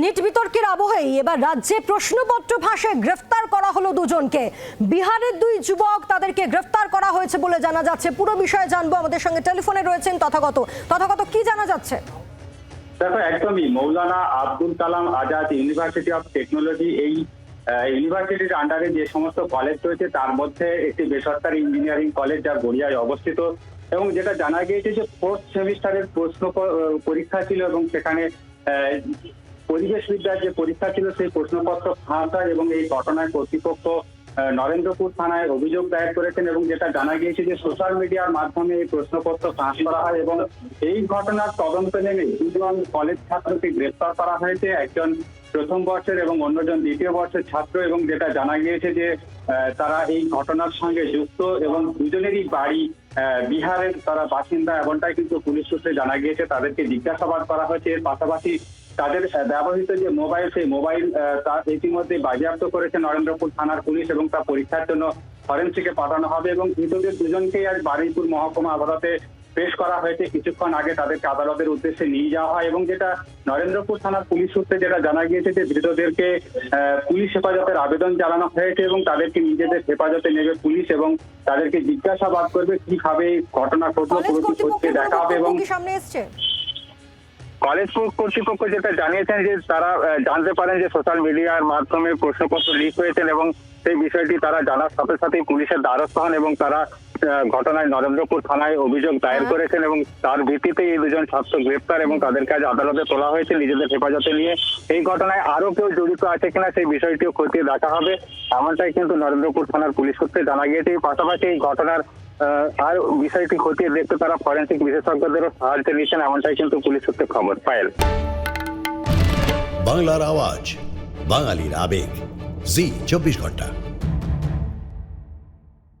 NEET বিতর্কের আবহেই এবার রাজ্যে প্রশ্নপত্র ভাষায় গ্রেফতার করা হলো দুজনকে। বিহারের দুই যুবক তাদেরকে গ্রেফতার করা হয়েছে বলে জানা যাচ্ছে। পুরো বিষয়ে জানব। আমাদের সঙ্গে টেলিফোনে রয়েছেন তথাগত। তথাগত কি জানা যাচ্ছে? দেখো, একদমই। Maulana Abdul Kalam Azad university of technology এই ইউনিভার্সিটির আন্ডারে যে সমস্ত কলেজ রয়েছে, তার মধ্যে একটি বেসরকারি ইঞ্জিনিয়ারিং কলেজ যা গড়িয়ায় অবস্থিত এবং যেটা জানা গিয়েছে যে ফোর্থ সেমিস্টারের প্রশ্ন পরীক্ষা ছিল এবং সেখানে পরিবেশ বিদ্যার যে পরীক্ষা ছিল, সেই প্রশ্নপত্র ফাঁস এবং এই ঘটনায় কর্তৃপক্ষ নরেন্দ্রপুর থানায় অভিযোগ দায়ের করেছেন এবং যেটা জানা গিয়েছে যে সোশ্যাল মিডিয়ার মাধ্যমে এই প্রশ্নপত্র ফাঁস করা হয় এবং এই ঘটনার তদন্ত নেমে দুজন কলেজ ছাত্রকে গ্রেফতার করা হয়েছে, একজন প্রথম বর্ষের এবং অন্যজন দ্বিতীয় বর্ষের ছাত্র এবং যেটা জানা গিয়েছে যে তারা এই ঘটনার সঙ্গে যুক্ত এবং দুজনেরই বাড়ি বিহারের তারা বাসিন্দা এমনটাই কিন্তু পুলিশ সূত্রে জানা গিয়েছে, তাদেরকে জিজ্ঞাসাবাদ করা হয়েছে। এর পাশাপাশি তাদের ব্যবহৃত যে মোবাইল, সেই মোবাইল তা ইতিমধ্যে বাজেয়াপ্ত করেছে নরেন্দ্রপুর থানার পুলিশ এবং তা পরীক্ষার জন্য ফরেন্সিকে পাঠানো হবে এবং ধৃতদের দুজনকেই আজ বারুইপুর মহকুমা আদালতে পেশ করা হয়েছে কিছুক্ষণ আগে তাদেরকে আদালতের উদ্দেশ্যে নিয়ে যাওয়া হয় এবং যেটা নরেন্দ্রপুর থানার পুলিশ সূত্রে যেটা জানা গিয়েছে যে ধৃতদেরকে পুলিশ হেফাজতের আবেদন জানানো হয়েছে এবং তাদেরকে নিজেদের হেফাজতে নেবে পুলিশ এবং তাদেরকে জিজ্ঞাসাবাদ করবে কীভাবে ঘটনা ঘটলো পুরো দেখা হবে এবং সামনে এসছে? কলেজ কর্তৃপক্ষ যেটা জানিয়েছেন যে তারা জানতে পারেন যে সোশ্যাল মিডিয়ার মাধ্যমে প্রশ্নপত্র লিক হয়েছেন এবং সেই বিষয়টি তারা জানার সাথে সাথেই পুলিশের দ্বারস্থ হন এবং তারা ঘটনায় নরেন্দ্রপুর থানায় অভিযোগ দায়ের হ্যাঁ। করেছেন এবং তার ভিত্তিতে এই দুজন ছাত্র গ্রেপ্তার এবং তাদেরকে আজ আদালতে তোলা হয়েছে নিজেদের হেফাজতে নিয়ে। এই ঘটনায় আরও কেউ জড়িত আছে কিনা সেই বিষয়টিও খতিয়ে দেখা হবে। এমনটাই কিন্তু নরেন্দ্রপুর থানার পুলিশ সূত্রে জানা গিয়েছে। এই পাশাপাশি এই ঘটনার আহ, আর বিষয়টি খতিয়ে দেখতে তারা ফরেন্সিক বিশেষজ্ঞদেরও সাহায্য নিচ্ছেন এমনটাই কিন্তু পুলিশ সূত্রে খবর পায়েল বাংলার আওয়াজ বাঙালির আবেগ। জি চব্বিশ ঘণ্টা।